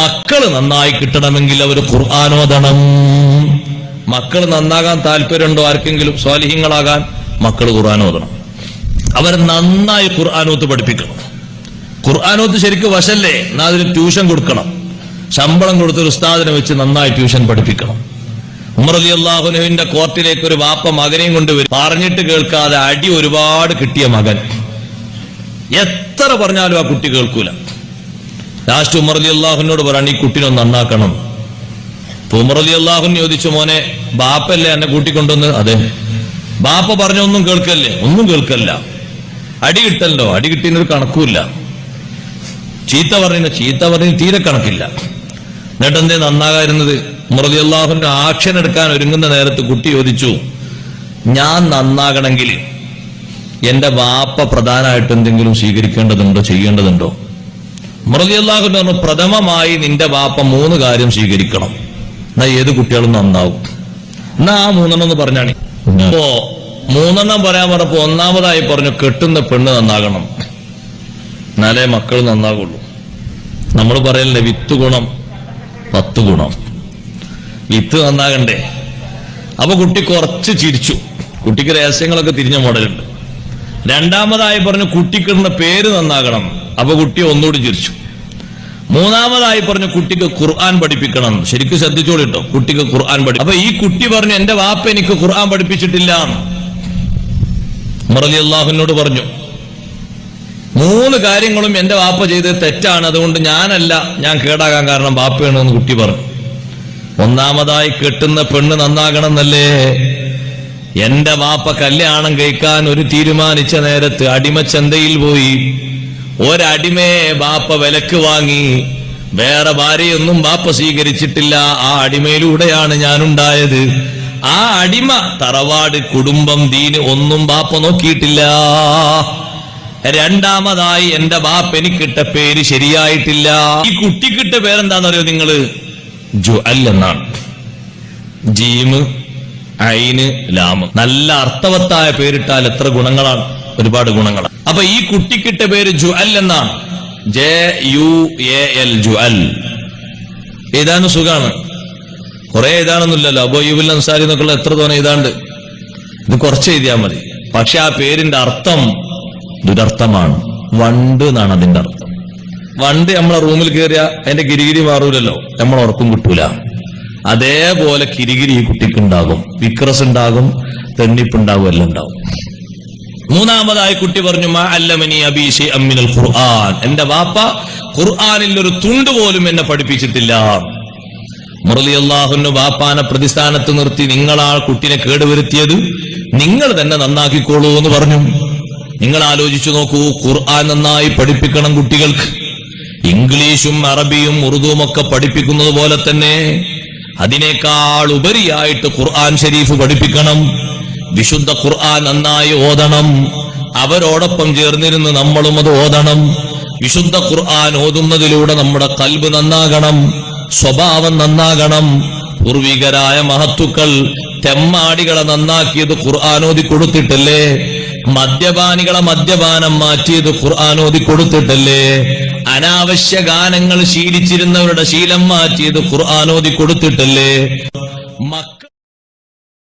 മക്കൾ നന്നായി കിട്ടണമെങ്കിൽ അവർ ഖുർആാനോദണം മക്കൾ നന്നാകാൻ താല്പര്യമുണ്ടോ ആർക്കെങ്കിലും? സ്വാലിഹ്യങ്ങളാകാൻ മക്കൾ ഖുർആാനോദണം അവർ നന്നായി ഖുർആാനോത്ത് പഠിപ്പിക്കണം. ഖുർആാനോത്ത് ശരിക്കും വശല്ലേ? എന്നാ അതിന് ട്യൂഷൻ കൊടുക്കണം. ശമ്പളം കൊടുത്ത് ഒരു ഉസ്താദിനെ വെച്ച് നന്നായി ട്യൂഷൻ പഠിപ്പിക്കണം. ഉമർ അലി അള്ളാഹുനുവിന്റെ കോർട്ടിലേക്ക് ഒരു വാപ്പ മകനെയും കൊണ്ടുവരും പറഞ്ഞിട്ട് കേൾക്കാതെ അടി ഒരുപാട് കിട്ടിയ മകൻ. എത്ര പറഞ്ഞാലും ആ കുട്ടി കേൾക്കൂല. ലാസ്റ്റ് ഉമർ അലി അള്ളാഹുനോട് പറയാണ് ഈ കുട്ടിനെ ഒന്ന് നന്നാക്കണം. അപ്പൊ ഉമർ അലി അള്ളാഹുൻ ചോദിച്ചു മോനെ ബാപ്പല്ലേ എന്നെ കൂട്ടിക്കൊണ്ടുവന്ന്? അതെ. ബാപ്പ പറഞ്ഞൊന്നും കേൾക്കല്ലേ? ഒന്നും കേൾക്കല്ല. അടി കിട്ടല്ലോ അടി കിട്ടിയതിനൊരു കണക്കുമില്ല. ചീത്ത പറഞ്ഞ ചീത്ത പറഞ്ഞ തീരെ കണക്കില്ല. എന്നിട്ടെന്തേ നന്നാകായിരുന്നത് മുറലി അള്ളാഹുവിന്റെ ആക്ഷൻ എടുക്കാൻ ഒരുങ്ങുന്ന നേരത്ത് കുട്ടി ചോദിച്ചു ഞാൻ നന്നാകണമെങ്കിൽ എന്റെ വാപ്പ പ്രധാനമായിട്ട് എന്തെങ്കിലും സ്വീകരിക്കേണ്ടതുണ്ടോ ചെയ്യേണ്ടതുണ്ടോ? മുറലി പറഞ്ഞു പ്രഥമമായി നിന്റെ വാപ്പ മൂന്ന് കാര്യം സ്വീകരിക്കണം. എന്നാ ഏത് കുട്ടികളും നന്നാവും. എന്നാ ആ മൂന്നെണ്ണം ഒന്ന് പറഞ്ഞാണ്. അപ്പോ മൂന്നെണ്ണം പറയാൻ പറഞ്ഞപ്പോ ഒന്നാമതായി പറഞ്ഞു കെട്ടുന്ന പെണ്ണ് നന്നാകണം. എന്നാലേ മക്കൾ നന്നാകുള്ളൂ നമ്മൾ പറയലേ വിത്ത് ഗുണം പത്ത് ഗുണം. വിത്ത് നന്നാകണ്ടേ. അപ്പൊ കുട്ടി കുറച്ച് ചിരിച്ചു. കുട്ടിക്ക് രഹസ്യങ്ങളൊക്കെ തിരിഞ്ഞ മോഡലുണ്ട്. രണ്ടാമതായി പറഞ്ഞു കുട്ടിക്കിടുന്ന പേര് നന്നാകണം. അപ്പൊ കുട്ടി ഒന്നുകൂടി ചിരിച്ചു. മൂന്നാമതായി പറഞ്ഞു കുട്ടിക്ക് ഖുർആൻ പഠിപ്പിക്കണം. ശരിക്കും ശ്രദ്ധിച്ചോളിട്ടോ കുട്ടിക്ക് ഖുർആൻ പഠി അപ്പൊ ഈ കുട്ടി പറഞ്ഞു എന്റെ വാപ്പ എനിക്ക് ഖുർആൻ പഠിപ്പിച്ചിട്ടില്ല. മുറലി അള്ളാഹുവിനോട് പറഞ്ഞു മൂന്ന് കാര്യങ്ങളും എന്റെ വാപ്പ ചെയ്തത് തെറ്റാണ്. അതുകൊണ്ട് ഞാനല്ല ഞാൻ കേടാകാൻ കാരണം വാപ്പയാണ് എന്ന് കുട്ടി പറഞ്ഞു. ഒന്നാമതായി കെട്ടുന്ന പെണ്ണ് നന്നാകണം എന്നല്ലേ? എന്റെ വാപ്പ കല്യാണം കഴിക്കാൻ ഒരു തീരുമാനിച്ച നേരത്ത് അടിമച്ചന്തയിൽ പോയി. ഒരടിമയെ ബാപ്പ വിലക്ക് വാങ്ങി. വേറെ ഭാര്യയൊന്നും ബാപ്പ സ്വീകരിച്ചിട്ടില്ല. ആ അടിമയിലൂടെയാണ് ഞാനുണ്ടായത്. ആ അടിമ തറവാട് കുടുംബം ദീന് ഒന്നും ബാപ്പ നോക്കിയിട്ടില്ല. രണ്ടാമതായി എന്റെ ബാപ്പ എനിക്കിട്ട പേര് ശരിയായിട്ടില്ല. ഈ കുട്ടിക്കിട്ട പേരെന്താണെന്നറിയോ നിങ്ങൾ? ജു അല്ലെന്നാണ് ജീമ് ഐന് ലാമ്. നല്ല അർത്ഥവത്തായ പേരിട്ടാൽ എത്ര ഗുണങ്ങളാണ്. ഒരുപാട് ഗുണങ്ങളാണ് അപ്പൊ ഈ കുട്ടിക്കിട്ട പേര് ജുഅൽ എന്നാണ് J U A L Jual. ഏതാണ് സുഖാണ്? കുറെ എഴുതാനൊന്നുമില്ലല്ലോ അബോയുബുൽ അൻസാരി എന്നൊക്കെയുള്ള എത്ര തോന്നെ എഴുതാണ്ട് ഇത് കുറച്ച് എഴുതിയാൽ മതി. പക്ഷെ ആ പേരിന്റെ അർത്ഥം ദുരർത്ഥമാണ്. വണ്ട് എന്നാണ് അതിന്റെ അർത്ഥം. വണ്ട് നമ്മളെ റൂമിൽ കയറിയ അതിന്റെ കിരികിരി മാറൂലല്ലോ. നമ്മൾ ഉറക്കം കിട്ടൂല. അതേപോലെ കിരികിരി ഈ കുട്ടിക്ക് ഉണ്ടാകും. വിക്രസ് ഉണ്ടാകും തെണ്ണിപ്പുണ്ടാകും എല്ലാം ഉണ്ടാകും. മൂന്നാമതായി കുട്ടി പറഞ്ഞു മാ അല്ലമനി അമ്മിനൽ ഖുർആൻ. എന്റെ വാപ്പ ഖുർആാനിൽ ഒരു തുണ്ട് പോലും എന്നെ പഠിപ്പിച്ചിട്ടില്ല. മുറലി അള്ളാഹുന്നു വാപ്പാനെ പ്രതിസ്ഥാനത്ത് നിർത്തി നിങ്ങളാ കുട്ടിനെ കേടുവരുത്തിയത് നിങ്ങൾ തന്നെ നന്നാക്കിക്കോളൂ എന്ന് പറഞ്ഞു. നിങ്ങൾ ആലോചിച്ചു നോക്കൂ ഖുർആൻ നന്നായി പഠിപ്പിക്കണം കുട്ടികൾക്ക്. ഇംഗ്ലീഷും അറബിയും ഉറുദുവും ഒക്കെ പഠിപ്പിക്കുന്നത് പോലെ തന്നെ അതിനേക്കാൾ ഉപരിയായിട്ട് ഖുർആൻ ഷരീഫ് പഠിപ്പിക്കണം. വിശുദ്ധ ഖുർആൻ നന്നായി ഓതണം. അവരോടൊപ്പം ചേർന്നിരുന്ന് നമ്മളും അത് ഓതണം. വിശുദ്ധ ഖുർആൻ ഓതുന്നതിലൂടെ നമ്മുടെ കൽബ് നന്നാകണം. സ്വഭാവം നന്നാകണം. പൂർവികരായ മഹത്തുക്കൾ തെമ്മാടികളെ നന്നാക്കിയത് ഓതി കൊടുത്തിട്ടല്ലേ മദ്യപാനികളെ മദ്യപാനം മാറ്റിയത് ഖുർആൻ ഓതി കൊടുത്തിട്ടല്ലേ അനാവശ്യ ഗാനങ്ങൾ ശീലിച്ചിരുന്നവരുടെ ശീലം മാറ്റിയത് ഖുർആൻ ഓതി കൊടുത്തിട്ടല്ലേ മക്ക